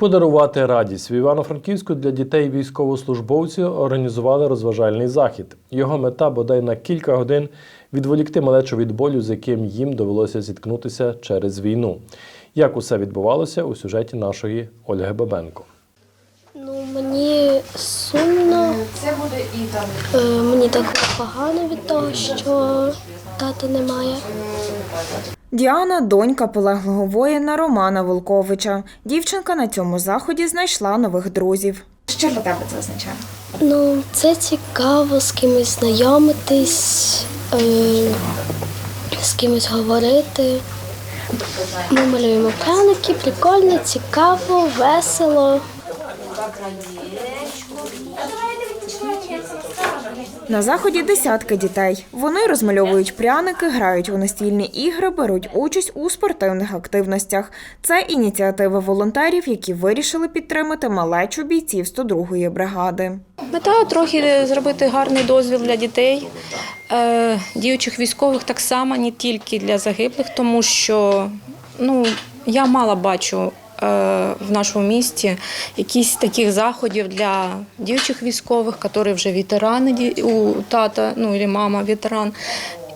Подарувати радість в Івано-Франківську для дітей військовослужбовців організували розважальний захід. Його мета бодай на кілька годин відволікти малечу від болю, з яким їм довелося зіткнутися через війну. Як усе відбувалося у сюжеті нашої Ольги Бабенко. Ну, мені сумно. Е, Мені так погано від того, що тата немає. Діана донька полеглого воїна Романа Волковича. Дівчинка на цьому заході знайшла нових друзів. Що для тебе це означає? Ну, це цікаво з кимось знайомитись, е, з кимось говорити. Ми малюємо пряники, прикольно, цікаво, весело. На заході десятки дітей. Вони розмальовують пряники, грають у настільні ігри, беруть участь у спортивних активностях. Це ініціатива волонтерів, які вирішили підтримати малечу бійців 102-ї бригади. Мета трохи зробити гарний дозвіл для дітей, е, діючих військових так само, не тільки для загиблих, тому що ну, я мало бачу в нашому місті якісь таких заходів для діючих військових, які вже ветерани, у тата, ну і мама ветеран.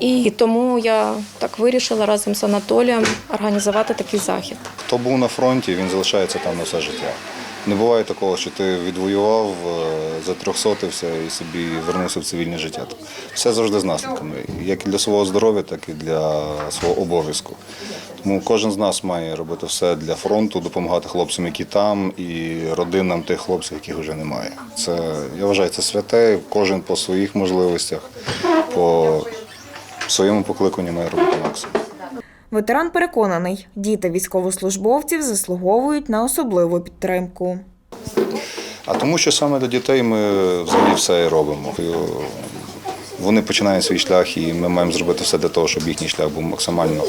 І тому я так вирішила разом з Анатолієм організувати такий захід. Хто був на фронті, він залишається там на все життя. Не буває такого, що ти відвоював, е, затрьохсотився і собі вернувся в цивільне життя. Все завжди з наслідками, як і для свого здоров'я, так і для свого обов'язку. Тому кожен з нас має робити все для фронту, допомагати хлопцям, які там, і родинам тих хлопців, яких вже немає. Це я вважаю, це святе. Кожен по своїх можливостях, по своєму покликанню має робити максимум. Ветеран переконаний, діти військовослужбовців заслуговують на особливу підтримку. А тому, що саме для дітей ми взагалі все і робимо. Вони починають свій шлях, і ми маємо зробити все для того, щоб їхній шлях був максимально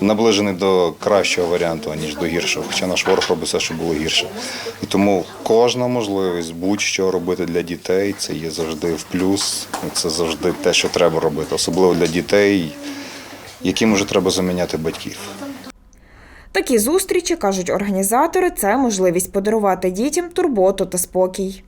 наближений до кращого варіанту, аніж до гіршого. Хоча наш ворог робить все, щоб було гірше. І тому кожна можливість будь-що робити для дітей це є завжди в плюс. Це завжди те, що треба робити, особливо для дітей, яким уже треба заміняти батьків. Такі зустрічі, кажуть організатори, це можливість подарувати дітям турботу та спокій.